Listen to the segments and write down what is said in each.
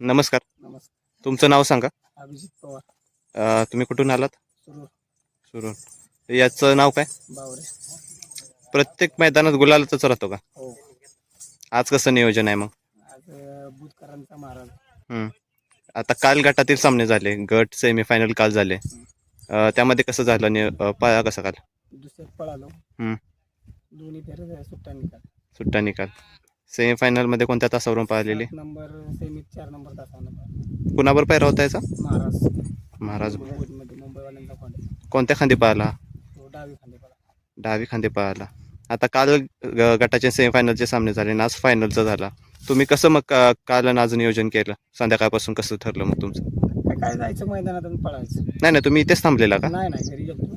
नमस्कार. नमस्कार. तुमचं नाव सांगा. अभिजित पवार. अ, तुम्ही कुठून आलात? सुरू सुरून याचं नाव काय? बावरे. प्रत्येक मैदानात गुलालाच राहतो का? हो. आज कसं नियोजन आहे मग? आज अं, बुधकरांचा महाराज. हम्म. आता काल गटातील सामने झाले. गट सेमीफायनल काल झाले. अ, त्यामध्ये कसं झालं? नि अ, पाया कसा काल? दुसऱ्यात पळालो. हम्म. दोन्ही सुट्टा निकाल. सुट्टा निकाल. सेमीफायनलमध्ये कोणत्या तासावरून पाहिलेली? सात नंबर सेमीत चार नंबर तासानं कुणावर पायरा होता याचा? महाराज. महाराज. मध्ये मुंबईवाल्यांचा कॉन्टॅक्ट कोणत्या खांदी पाहिला तो डावी खांदे डावी खांदी पाहिला आता काल ग- गटाचे सेमीफायनलचे सामने झाले आणि आज फायनलचा झाला. तुम्ही कसं मग का- काल आणि आज नियोजन केलं? संध्याकाळपासून कसं ठरलं मग तुमचं? काय काय जायचं मैदानात आणि पळायचं? नाही नाही तुम्ही इथेच थांबलेला का? नाही नाही घरी गेलो.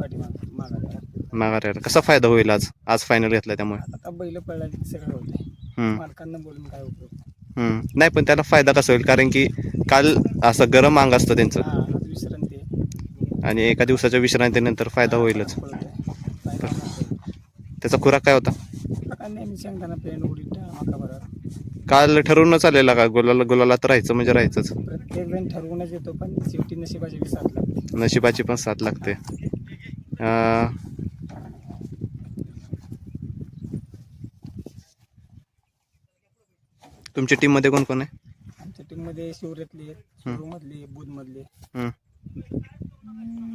पाठीमाग मागा. माघाऱ्याला कसा फायदा होईल आज? आज फायनल घेतला त्यामुळे. आता बैल पळला की सगळं होतंय. हम्म, मालकांना बोलून काय उपयोग? हम्म. नाही पण त्याला फायदा कसा होईल? कारण की काल असं गरम अंग असतं त्यांचं. हा आज विश्रांती. आणि एका दिवसाच्या विश्रांतीनंतर फायदा होईलच. त्याचा खुराक काय होता? नेहमी मका बरोबर काल ठरवूनच आलेला का? गुलाला गुलालात राहायचं म्हणजे राहायचंच. प्रत्येक जण ठरवूनच येतो पण शेवटी नशिबाची विसात लागते. नशिबाची पण साथ लागते. अं, तुमच्या टीममध्ये कोण कोण आहे? आमच्या टीममध्ये शिवरेतली सुरू मधली बुध मधली हम्म,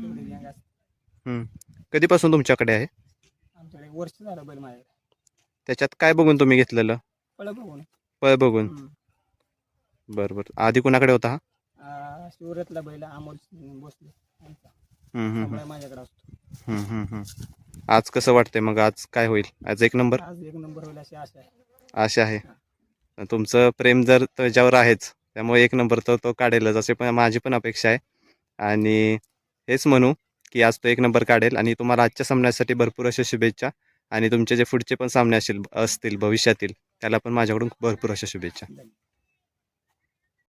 एवढी gang असते. हम्म. कधीपासून तुमच्याकडे आहे? आमच्याकडे एक वर्ष झालं बैल माझ्याकडे त्याच्यात काय बघून तुम्ही घेतलेलं? पळ बघून. पळ बघून. हम्म. बरं बरं. आधी कुणाकडे होता हा? आ, शिवरेतला बैल अमोल बसले आमचा हम्म, हम्म, त्यामुळे माझ्याकडे असतो. हम्म, हम्म, हम्म. आज कसं वाटतंय मग? आज काय होईल? आज एक नंबर? आज एक नंबर होईल अशी आशा आहे. आशा आहे. तुमचं प्रेम जर त्याच्यावर आहेच त्यामुळे एक नंबर तर तो काढेलच असे पण माझी पण अपेक्षा आहे. आणि हेच म्हणू की आज तो एक नंबर काढेल आणि तुम्हाला आजच्या सामन्यासाठी भरपूर अशा शुभेच्छा आणि तुमचे जे पुढचे पण सामने असतील असतील भविष्यातील त्याला पण माझ्याकडून भरपूर अशा शुभेच्छा.